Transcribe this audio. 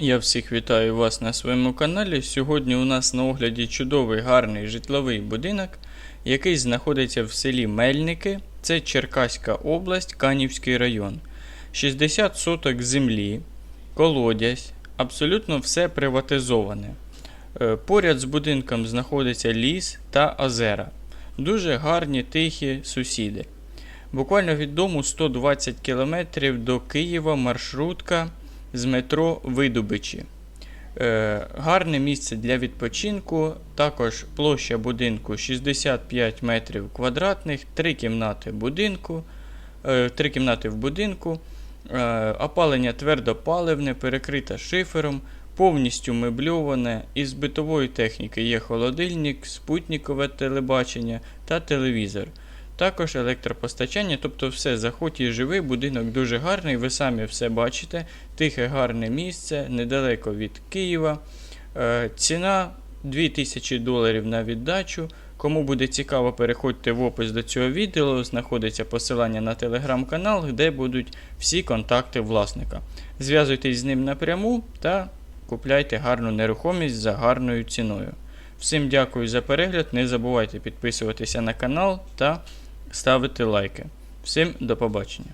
Я всіх вітаю вас на своєму каналі. Сьогодні у нас на огляді чудовий гарний житловий будинок, який знаходиться в селі Мельники. Це Черкаська область, Канівський район. 60 соток землі, колодязь, абсолютно все приватизоване. Е, Поряд з будинком знаходиться ліс та озера. Дуже гарні тихі сусіди. Буквально від дому 120 км до Києва маршрутка з метро Видубичі. Е, гарне місце для відпочинку. Також площа будинку 65 метрів квадратних, 3 кімнати будинку, е, 3 кімнати в будинку, е, опалення твердопаливне, перекрите шифером, повністю мебльоване. Із битової техніки є холодильник, спутникове телебачення та телевізор. Також електропостачання, тобто все заходь живий, будинок дуже гарний, ви самі все бачите. Тихе гарне місце, недалеко від Києва. Е, ціна 2000 доларів на віддачу. Кому буде цікаво, переходьте в опис до цього відео, знаходиться посилання на телеграм-канал, де будуть всі контакти власника. Зв'язуйтесь з ним напряму та купляйте гарну нерухомість за гарною ціною. Всім дякую за перегляд. Не забувайте підписуватися на канал та ставити лайки. Всім до побачення.